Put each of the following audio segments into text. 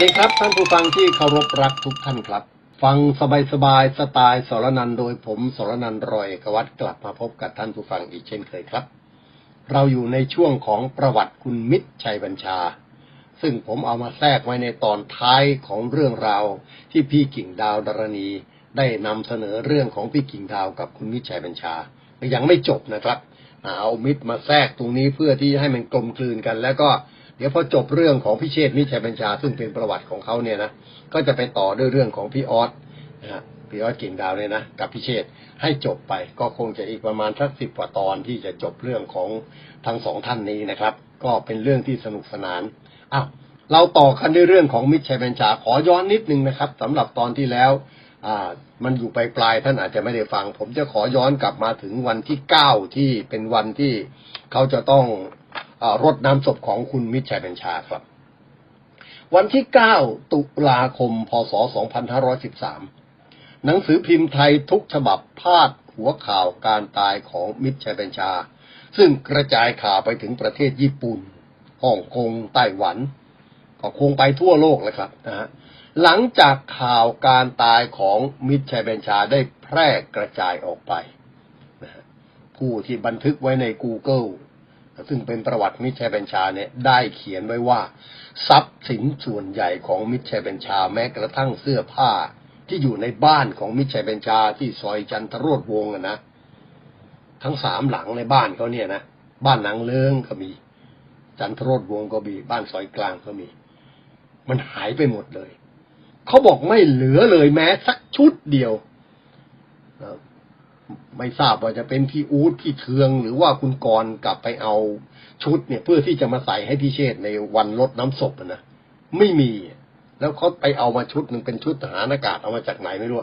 วัสดีครับท่านผู้ฟังที่เคารพรักทุกท่านครับ ฟังสบายๆสไตล์สรนันโดยผมสรนันรอยกวัตกลับมาพบกับท่านผู้ฟังอีกเช่นเคยครับ เราอยู่ในช่วงของประวัติคุณมิตรชัยบัญชา ซึ่งผมเอามาแทรกไว้ในตอนท้ายของเรื่องราวที่พี่กิ่งดาวดารณี ได้นำเสนอเรื่องของพี่กิ่งดาวกับคุณมิตรชัยบัญชายังไม่จบนะครับเอามิตรมาแทรกตรงนี้เพื่อที่ให้มันกลมกลืนกัน แล้วก็ เดี๋ยวพอจบเรื่องของพี่เชษฐ์มิชัยบัญชา ซึ่งเป็นประวัติของเขาเนี่ยนะก็จะไปต่อด้วยเรื่องของพี่ออสนะฮะพี่ออสกิ่งดาวเนี่ยนะกับพี่เชษฐ์ให้จบไปก็คงจะอีกประมาณสักสิบกว่าตอนที่จะจบเรื่องของทั้งสองท่านนี้นะครับ ก็เป็นเรื่องที่สนุกสนานอ้าวเราต่อกันด้วยเรื่องของมิชัยบัญชาขอย้อนนิดนึงนะครับสำหรับตอนที่แล้วอ่ามันอยู่ปลายปลายๆท่านอาจจะไม่ได้ฟัง ผมจะขอย้อนกลับมาถึงวันที่เก้าที่เป็นวันที่เขาจะต้อง รดน้ำศพของคุณมิตรชัยบัญชาครับ วันที่เก้าตุลาคม พศ 2513 หนังสือพิมพ์ไทยทุกฉบับพาดหัวข่าวการตายของมิตรชัยบัญชา ซึ่งกระจายข่าวไปถึงประเทศญี่ปุ่นฮ่องกงไต้หวัน ก็คงไปทั่วโลกเลยครับนะฮะหลังจากข่าวการตายของมิตรชัยบัญชาได้แพร่กระจายออกไปผู้ที่บันทึกไว้ใน Google ซึ่งเป็นประวัติมิตรชัยบัญชาเนี่ยได้เขียนไว้ว่า ทรัพย์สินส่วนใหญ่ของมิตรชัยบัญชาแม้กระทั่งเสื้อผ้า ที่อยู่ในบ้านของมิตรชัยบัญชาที่ซอยจันทโรดวงนะทั้งสามหลังในบ้านเขาเนี่ยนะบ้านหนังเลิงก็มี จันทโรดวงก็มีบ้านซอยกลางก็มี มันหายไปหมดเลย เขาบอกไม่เหลือเลยแม้สักชุดเดียว ไม่ทราบว่าจะเป็นพี่อู๊ดพี่เทือง หรือว่าคุณกรกลับไปเอาชุดเนี่ย เพื่อที่จะมาใส่ให้พี่เชษในวันรดน้ำศพนะไม่มี แล้วเขาไปเอามาชุดหนึ่งเป็นชุดทหารอากาศเอามาจากไหนไม่รู้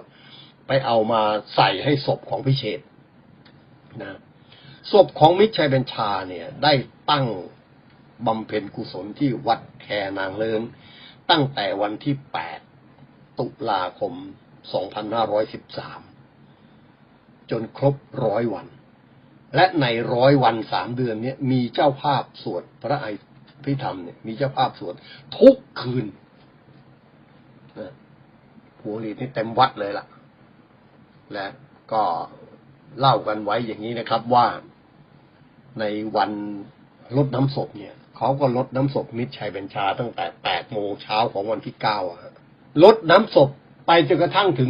ไปเอามาใส่ให้ศพของพี่เชษนะศพของมิชัยเบญชาเนี่ย ได้ตั้งบำเพ็ญกุศลที่วัดแคนางเลิงตั้งแต่วันที่ 8 ตุลาคม 2513 จนครบร้อยวัน และในร้อยวันสามเดือนนี้มีเจ้าภาพสวดพระไอพิธรรมเนี่ยมีเจ้าภาพสวดทุกคืนผัวหลีดนี่เต็มวัดเลยล่ะ และก็เล่ากันไว้อย่างนี้นะครับว่าในวันลดน้ำศพเนี่ยเขาก็ลดน้ำศพมิตรชัยเบญชาตั้งแต่แปดโมงเช้าของวันที่เก้าอะลดน้ำศพไปจนกระทั่งถึง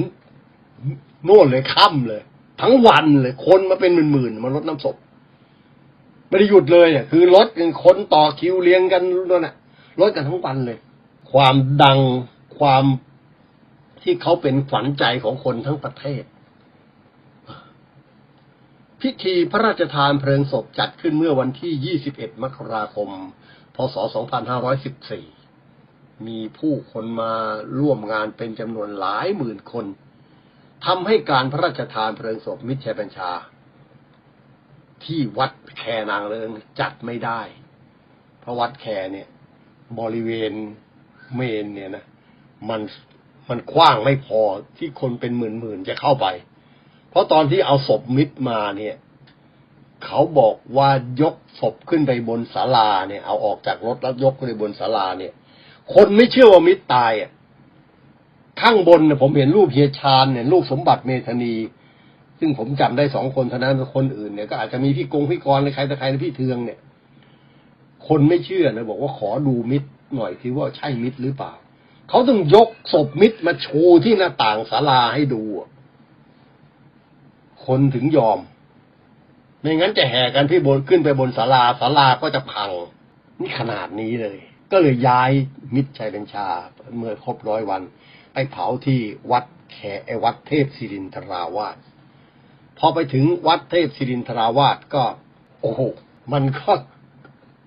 โน่นเลยค่ำเลย ทั้งวันเลยคนมาเป็นหมื่นๆมาลดน้ำศพไม่ได้หยุดเลยอะคือรถกันคนต่อคิวเรียงกันนั่นน่ะรถกันทั้งวันเลย ความดังความที่เขาเป็นฝันใจของคนทั้งประเทศ พิธีพระราชทานเพลิงศพจัดขึ้นเมื่อวันที่ 21 มกราคม พศ 2514 มีผู้คนมาร่วมงานเป็นจำนวนหลายหมื่นคน ทำให้การพระราชทานเพลิงศพมิตรชัยบัญชา ที่วัดแคนางเลิงจัดไม่ได้ เพราะวัดแคเนี่ย บริเวณเมนเนี่ยนะมันมันกว้างไม่พอที่คนเป็นหมื่นๆจะเข้าไป เพราะตอนที่เอาศพมิตรมาเนี่ย เขาบอกว่ายกศพขึ้นไปบนศาลาเนี่ย เอาออกจากรถแล้วยกขึ้นไปบนศาลาเนี่ย คนไม่เชื่อว่ามิตรตายอะ ข้างบนเนี่ยผมเห็นรูปเฮียชาญเนี่ยรูปสมบัติเมธานี ซึ่งผมจำได้สองคนเท่านั้นคนอื่นเนี่ยก็อาจจะมีพี่กงพี่กรณ์หรือใครแต่ใครนะพี่เทืองเนี่ย คนไม่เชื่อนะบอกว่าขอดูมิตรหน่อยที่ว่าใช่มิตรหรือเปล่าเขาต้องยกศพมิตรมาโชว์ที่หน้าต่างศาลาให้ดู คนถึงยอม ไม่งั้นจะแห่กันที่บนขึ้นไปบนศาลาศาลาก็จะพัง นี่ขนาดนี้เลย ก็เลยย้ายมิตรชัยบัญชาเมื่อครบร้อยวัน ไปเผาที่วัดแขไอวัดเทพศิรินทราวาสพอไปถึงวัดเทพศิรินทราวาสก็ โอ้โหมันก็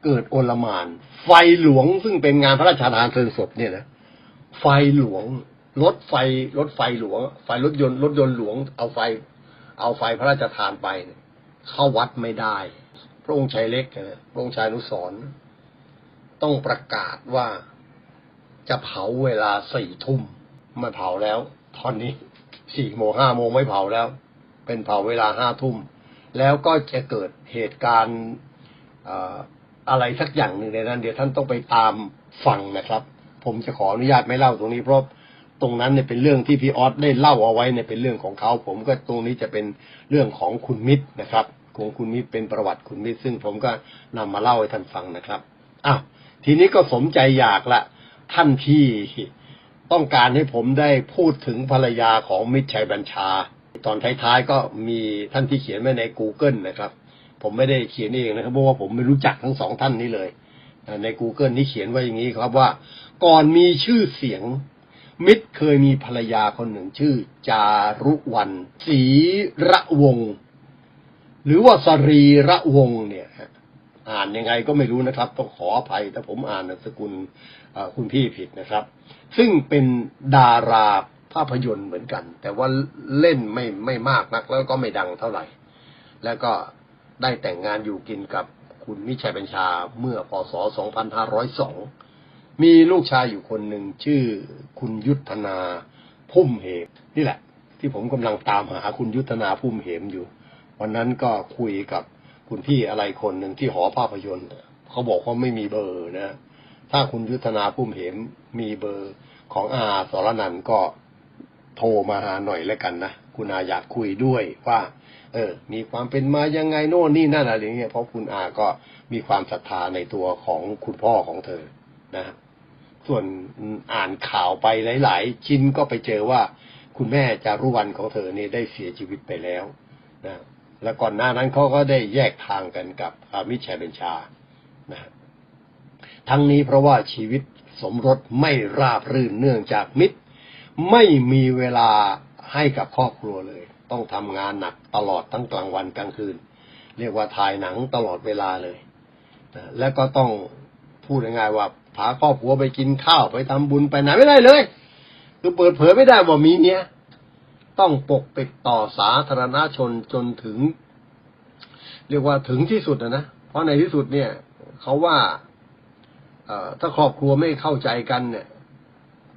เกิดโอลมาน ไฟหลวงซึ่งเป็นงานพระราชทานเพลิงศพเนี่ยนะไฟหลวงรถไฟรถไฟหลวง ไฟรถยนต์รถยนต์หลวง เอาไฟ เอาไฟพระราชทานไปเข้าวัดไม่ได้ พระองค์ชายเล็กนะพระองค์ชายนุสรต้องประกาศว่าจะเผาเวลาสี่ทุ่ม ไม่เผาแล้วตอนนี้สี่โมงห้าโมงไม่เผาแล้ว เป็นเผาเวลาห้าทุ่ม แล้วก็จะเกิดเหตุการณ์อะไรสักอย่างหนึ่งในนั้น เดี๋ยวท่านต้องไปตามฟังนะครับ ผมจะขออนุญาตไม่เล่าตรงนี้เพราะตรงนั้นเนี่ยเป็นเรื่องที่พี่ออสได้เล่าเอาไว้เนี่ยเป็นเรื่องของเขาผมก็ตรงนี้จะเป็นเรื่องของคุณมิตรนะครับของคุณมิตรเป็นประวัติคุณมิตร ซึ่งผมก็นำมาเล่าให้ท่านฟังนะครับอ้าวทีนี้ก็สมใจอยากละท่านที่ ต้องการให้ผมได้พูดถึงภรรยาของมิตรชัยบัญชา ตอนท้ายๆก็มีท่านที่เขียนไว้ใน Google นะครับ ผมไม่ได้เขียนเองนะครับเพราะว่าผมไม่รู้จักทั้งสองท่านนี้เลย ใน Google นี่เขียนไว้อย่างนี้ครับว่า ก่อนมีชื่อเสียง มิตรเคยมีภรรยาคนหนึ่งชื่อ จารุวัน ศรีระวงศ์หรือว่าสรีระวงศ์เนี่ยฮะ อ่านยังไงก็ไม่รู้นะครับ ต้องขออภัยถ้าผมอ่านนามสกุลคุณพี่ผิดนะครับ ซึ่งเป็นดาราภาพยนตร์เหมือนกัน แต่ว่าเล่นไม่ไม่มากนัก แล้วก็ไม่ดังเท่าไหร่ แล้วก็ได้แต่งงานอยู่กินกับคุณมิชัยบัญชาเมื่อพศ 2502 มีลูกชายอยู่คนหนึ่งชื่อคุณยุทธนาพุ่มเหมนี่แหละ ที่ผมกำลังตามหาคุณยุทธนาพุ่มเหมอยู่ วันนั้นก็คุยกับ คุณพี่อะไรคนหนึ่งที่หอภาพยนตร์เขาบอกว่าไม่มีเบอร์นะ ถ้าคุณยุทธนาพุ่มเหมมีเบอร์ของอาสรนันก็โทรมาหาหน่อยแล้วกันนะคุณอาอยากคุยด้วยว่า เออ มีความเป็นมายังไงโน่นนี่นั่นอะไรเงี้ยเพราะคุณอาก็มีความศรัทธาในตัวของคุณพ่อของเธอนะส่วนอ่านข่าวไปหลาย ๆ ชิ้นก็ไปเจอว่า คุณแม่จารุวรรณของเธอเนี่ยได้เสียชีวิตไปแล้วนะ และก่อนหน้านั้นเขาก็ได้แยกทางกันกับอามิตรชัยเบญชานะทั้งนี้เพราะว่าชีวิตสมรสไม่ราบรื่นเนื่องจากมิตร ไม่มีเวลาให้กับครอบครัวเลย ต้องทำงานหนักตลอดทั้งกลางวันกลางคืน เรียกว่าถ่ายหนังตลอดเวลาเลยนะและก็ต้องพูดง่ายๆว่าพาครอบครัวไปกินข้าวไปทำบุญไปไหนไม่ได้เลยคือเปิดเผยไม่ได้ว่ามีเนี้ย ต้องปกปิดต่อสาธารณชนจนถึง เรียกว่าถึงที่สุดนะนะ เพราะในที่สุดเนี่ยเขาว่าถ้าครอบครัวไม่เข้าใจกันเนี่ย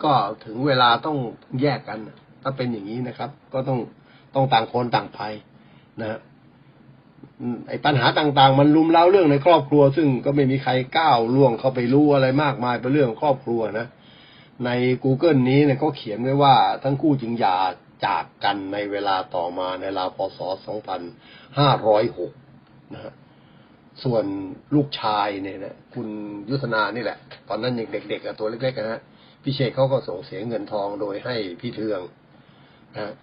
ก็ถึงเวลาต้องแยกกัน ถ้าเป็นอย่างนี้นะครับ ก็ต้องต้องต่างคนต่างภัยนะไอ้ปัญหาต่าง ๆ มันลุมเล้าเรื่องในครอบครัว ซึ่งก็ไม่มีใครก้าวล่วงเข้าไปรู้อะไรมากมายเป็นเรื่องของครอบครัวนะใน Google นี้เนี่ยเขาเขียนไว้ว่าทั้งคู่จึงหย่า จากกันในเวลาต่อมาในราวพศ 2506 นะฮะ ส่วนลูกชายเนี่ยนะคุณยุทธนานี่แหละ ตอนนั้นยังเด็กๆตัวเล็กๆนะฮะ พี่เชษเขาก็ส่งเสียเงินทองโดยให้พี่เทืองนะฮะ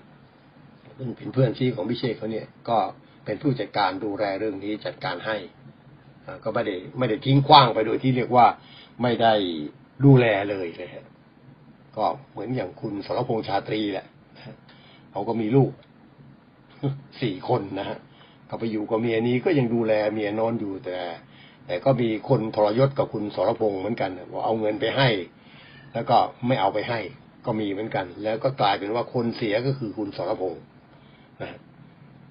เป็นเพื่อนซีของพี่เชษเขาเนี่ย ก็เป็นผู้จัดการดูแลเรื่องนี้จัดการให้ก็ไม่ได้ไม่ได้ทิ้งขว้างไปโดยที่เรียกว่าไม่ได้ดูแลเลยนะฮะก็เหมือนอย่างคุณสรพงษ์ชาตรีแหละ เขาก็มีลูกสี่คนนะฮะเขาไปอยู่กับเมียนี้ก็ยังดูแลเมียนอนอยู่แต่ แต่ก็มีคนทรยศกับคุณสรพงษ์เหมือนกันว่าเอาเงินไปให้ แล้วก็ไม่เอาไปให้ ก็มีเหมือนกัน แล้วก็กลายเป็นว่าคนเสียก็คือคุณสรพงษ์นะ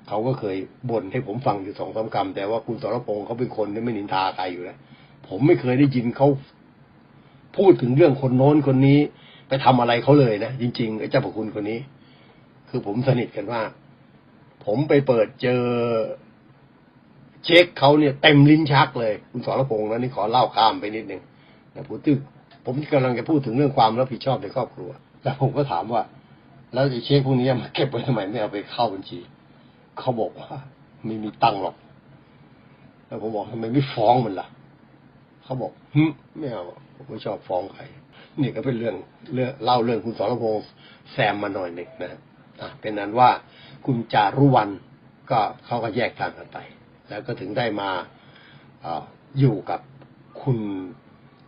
เขาก็เคยบ่นให้ผมฟังอยู่สองสามคำแต่ว่าคุณสรพงษ์เขาเป็นคนที่ไม่นินทาใครอยู่แล้วผมไม่เคยได้ยินเขาพูดถึงเรื่องคนโน้นคนนี้ ไปทำอะไรเขาเลยนะจริงๆไอ้เจ้าพระคุณคนนี้ คือผมสนิทกันมาก ผมไปเปิดเจอ เช็คเขาเนี่ยเต็มลิ้นชักเลย คุณสรพงษ์นะนี่ขอเล่าข้ามไปนิดหนึ่งนะพูดถึงผมกำลังจะพูดถึงเรื่องความรับผิดชอบในครอบครัวแล้วผมก็ถามว่า แล้วไอ้เช็คพวกนี้มาเก็บไว้ทำไมไม่เอาไปเข้าบัญชี เขาบอกว่า ไม่มีตังค์หรอก แล้วผมบอกทำไมไม่ฟ้องมันล่ะ เขาบอกหึไม่เอาผมไม่ชอบฟ้องใครนี่ก็เป็นเรื่องเรื่องเล่าเรื่องคุณสรพงษ์แซมมาหน่อยหนึ่งนะ เป็นนั้นว่าคุณจารุวรรณก็เขาก็แยกทางกันไป แล้วก็ถึงได้มาออยู่กับคุณ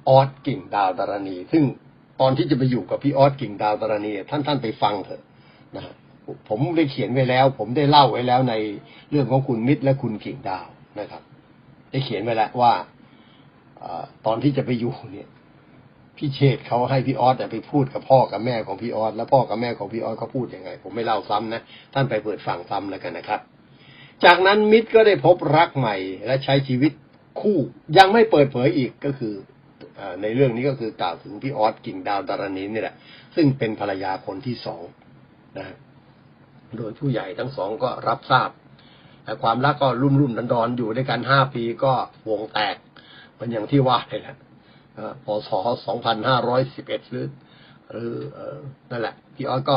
ออสกิ่งดาวดารณี ซึ่งตอนที่จะไปอยู่กับพี่ออสกิ่งดาวดารณีท่านท่านไปฟังเถอะนะฮะผมได้เขียนไว้แล้ว ผมได้เล่าไว้แล้วในเรื่องของคุณมิตรและคุณกิ่งดาวนะครับ ได้เขียนไว้แล้วว่าอตอนที่จะไปอยู่เนี่ย พี่เชษเขาให้พี่ออสไปพูดกับพ่อกับแม่ของพี่ออสแล้วพ่อกับแม่ของพี่ออสเขาพูดยังไง ผมไม่เล่าซ้ำนะท่านไปเปิดฟังซ้ำแล้วกันนะครับ จากนั้นมิตรก็ได้พบรักใหม่และใช้ชีวิตคู่ยังไม่เปิดเผยอีกก็คือในเรื่องนี้ก็คือกล่าวถึงพี่ออสกิ่งดาวดารณีนี่แหละ ซึ่งเป็นภรรยาคนที่สองนะโดยผู้ใหญ่ทั้งสองก็รับทราบแต่ความรักก็รุ่มรุ่มดอนดอนอยู่ด้วยกันห้าปีก็วงแตกเป็นอย่างที่ว่าเลยแหละ อ่อพศ2511หรือหรือเอ่อนั่นแหละ พี่ออสก็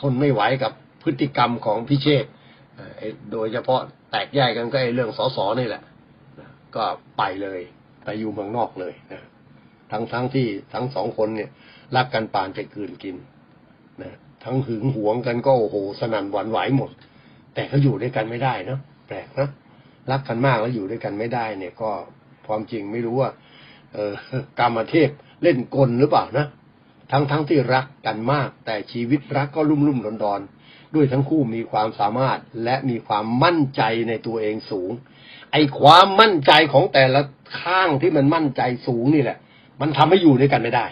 ทนไม่ไหวกับพฤติกรรมของพิเชษฐ์เอ่อไอ้โดยเฉพาะแตกแยกกันก็ไอ้เรื่องสสนี่แหละ ก็ไปเลยไปอยู่เมืองนอกเลยนะทั้งทั้งที่ทั้งสองคนเนี่ย รักกันปานจะกืนกินนะทั้งหึงหวงกันก็โอ้โหสนั่นหวั่นไหวหมด แต่ก็อยู่ด้วยกันไม่ได้เนะแปลกนะรักกันมากแล้วอยู่ด้วยกันไม่ได้เนี่ยก็ ความจริงไม่รู้ว่า เออกรรมเทพเล่นกลหรือเปล่านะทั้งทั้งที่รักกันมาก แต่ชีวิตรักก็ลุ่มลุ่มดอนดอนด้วยทั้งคู่มีความสามารถและมีความมั่นใจในตัวเองสูง ไอ้ความมั่นใจของแต่ละข้างที่มันมั่นใจสูงนี่แหละ มันทำให้อยู่ด้วยกันไม่ได้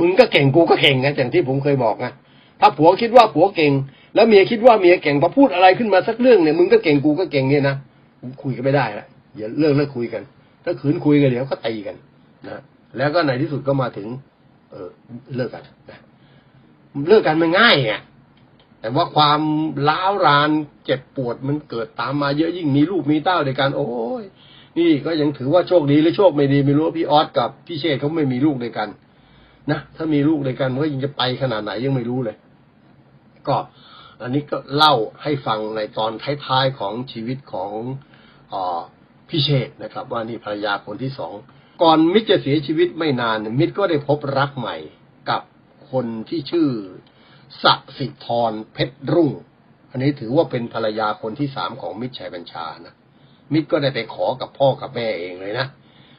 มึงก็เก่งกูก็เก่งนะอย่างที่ผมเคยบอกนะถ้าผัวคิดว่าผัวเก่ง แล้วเมียคิดว่าเมียเก่งพอพูดอะไรขึ้นมาสักเรื่องเนี่ยมึงก็เก่งกูก็เก่งเนี่ยนะคุยกันไม่ได้ละอย่าเลิกเลิกคุยกัน ถ้าขืนคุยกันเดี๋ยวก็ตีกันนะแล้วก็ในที่สุดก็มาถึง เออเลิกกันนะเลิกกันมันง่ายไงแต่ว่าความล้าวรานเจ็บปวดมันเกิดตามมาเยอะยิ่งมีลูกมีเต้าด้วยกันโอ้ยนี่ก็ยังถือว่าโชคดีหรือโชคไม่ดีไม่รู้พี่ออสกับพี่เชษเขาไม่มีลูกด้วยกันนะถ้ามีลูกด้วยกันมันก็ยังจะไปขนาดไหนยังไม่รู้เลย ก็ อันนี้ก็เล่าให้ฟังในตอนท้ายๆของชีวิตของเออ พี่เชษนะครับ ว่านี่ภรรยาคนที่สองก่อนมิตรจะเสียชีวิตไม่นาน มิตรก็ได้พบรักใหม่กับคนที่ชื่อสสิธรเพชรรุ่ง อันนี้ถือว่าเป็นภรรยาคนที่สามของมิตรชัยบัญชานะมิตรก็ได้ไปขอกับพ่อกับแม่เองเลยนะ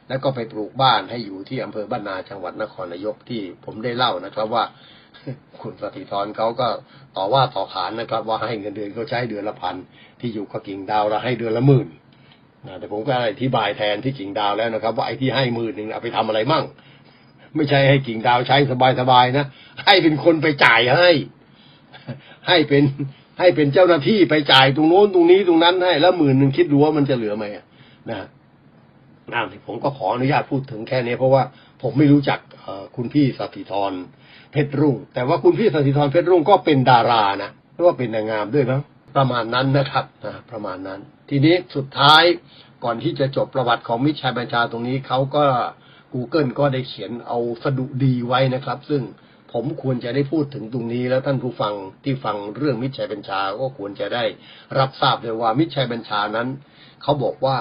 แล้วก็ไปปลูกบ้านให้อยู่ที่อำเภอบ้านนาจังหวัดนครนายกที่ผมได้เล่านะครับว่า คุณสติธรเขาก็ต่อว่าต่อขานนะครับ ว่าให้เงินเดือนเขาใช้เดือนละพันที่อยู่กับกิ่งดาวเราให้เดือนละหมื่น นะแต่ผมก็อธิบายแทนที่กิ่งดาวแล้วนะครับ ว่าไอ้ที่ให้หมื่นหนึ่งเอาไปทำอะไรมั่ง ไม่ใช่ให้กิ่งดาวใช้สบายๆนะให้เป็นคนไปจ่ายให้ ให้เป็นให้เป็นเจ้าหน้าที่ไปจ่ายตรงโน้นตรงนี้ตรงนั้นให้แล้วหมื่นหนึ่งคิดดูว่ามันจะเหลือไหมอะนะผมก็ขออนุญาตพูดถึงแค่นี้ เพราะว่าผมไม่รู้จักคุณพี่สถิธรเพชรรุ่ง แต่ว่าคุณพี่สถิธรเพชรรุ่งก็เป็นดารานะหรือว่าเป็นนางงามด้วยนะ ประมาณนั้นนะครับนะประมาณนั้น ทีนี้สุดท้ายก่อนที่จะจบประวัติของมิชัยบัญชาตรงนี้เขาก็ Google ก็ได้เขียนเอาสดุดีไว้นะครับ ซึ่งผมควรจะได้พูดถึงตรงนี้แล้วท่านผู้ฟังที่ฟังเรื่องมิชัยบัญชาก็ควรจะได้รับทราบเลยว่ามิชัยบัญชานั้นเขาบอกว่า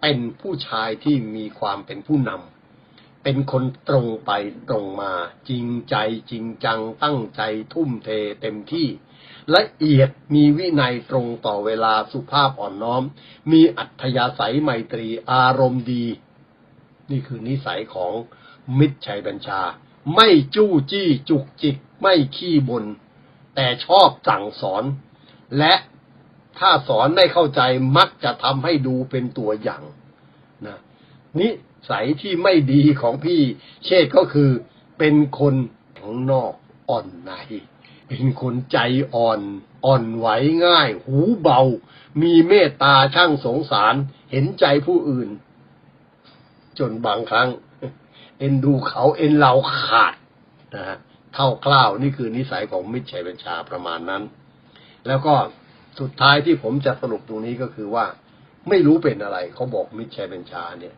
เป็นผู้ชายที่มีความเป็นผู้นำเป็นคนตรงไปตรงมา จริงใจจริงจังตั้งใจทุ่มเทเต็มที่ ละเอียดมีวินัยตรงต่อเวลาสุภาพอ่อนน้อม มีอัธยาศัยไมตรีอารมณ์ดี นี่คือนิสัยของมิตรชัยบัญชา ไม่จู้จี้จุกจิก ไม่ขี้บนแต่ชอบสั่งสอน และถ้าสอนได้เข้าใจมักจะทำให้ดูเป็นตัวอย่างนะนิสัยที่ไม่ดีของพี่เชษก็คือเป็นคนของนอกอ่อนใน เป็นคนใจอ่อน อ่อนไหวง่าย หูเบา มีเมตตาช่างสงสาร เห็นใจผู้อื่น จนบางครั้ง เอ็นดูเขาเอ็นเราขาดนะฮะเท่าคร่าวนี่คือนิสัยของมิตรชัยบัญชาประมาณนั้น แล้วก็สุดท้ายที่ผมจะสรุปตรงนี้ก็คือว่า ไม่รู้เป็นอะไร เขาบอกมิตรชัยบัญชาเนี่ย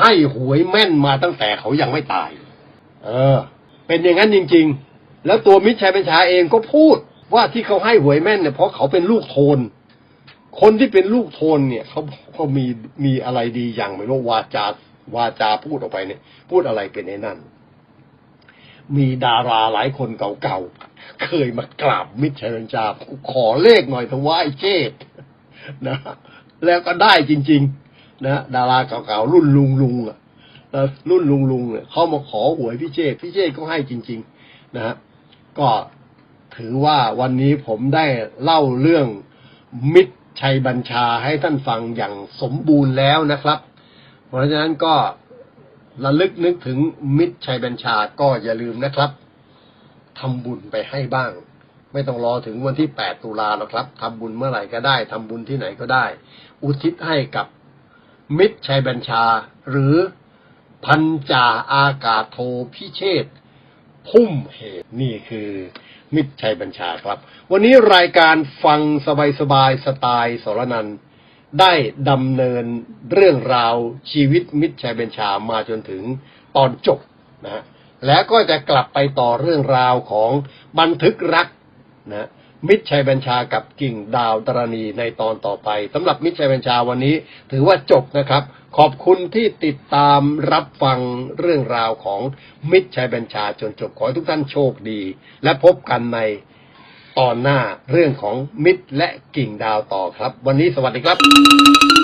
ให้หวยแม่นมาตั้งแต่เขายังไม่ตาย เออ เป็นอย่างนั้นจริง ๆ แล้วตัวมิตรชัยบัญชาเองก็พูดว่าที่เขาให้หวยแม่นเนี่ยเพราะเขาเป็นลูกโทน คนที่เป็นลูกโทนเนี่ยเขาเขามีมีอะไรดีอย่างไม่รู้วาจาวาจาพูดออกไปเนี่ย พูดอะไรเป็นในนั้นมีดาราหลายคนเก่าๆเคยมากราบมิตรชัยบัญชาขอเลขหน่อยเถอะว่าไอ้เจดนะแล้วก็ได้จริง ๆ นะดาราเก่าๆรุ่นลุงลุงอะนะรุ่นลุงลุงเนี่ยเขามาขอหวยพี่เจดพี่เจดก็ให้จริง ๆ นะฮะ ก็ถือว่าวันนี้ผมได้เล่าเรื่องมิตรชัยบัญชาให้ท่านฟังอย่างสมบูรณ์แล้วนะครับ เพราะฉะนั้นก็ระลึกนึกถึงมิตรชัยบัญชาก็อย่าลืมนะครับทำบุญไปให้บ้าง ไม่ต้องรอถึงวันที่ 8 ตุลาหรอกครับทำบุญเมื่อไหร่ก็ได้ทำบุญที่ไหนก็ได้ อุทิศให้กับมิตรชัยบัญชา หรือพันจ่าอากาศโทพิเชษ พุ่มเหตุนี่คือ มิตรชัยบัญชาครับ วันนี้รายการฟังสบายสบายสไตล์สรนันได้ดำเนินเรื่องราวชีวิตมิตรชัยบัญชามาจนถึงตอนจบนะฮะแล้วก็จะกลับไปต่อเรื่องราวของบันทึกรักนะ มิตรชัยบัญชากับกิ่งดาวตรณีในตอนต่อไปสำหรับมิตรชัยบัญชาวันนี้ ถือว่าจบนะครับ ขอบคุณที่ติดตามรับฟังเรื่องราวของมิตรชัยบัญชาจนจบขอให้ทุกท่านโชคดี และพบกันในตอนหน้าเรื่องของมิตรและกิ่งดาวต่อครับ วันนี้สวัสดีครับ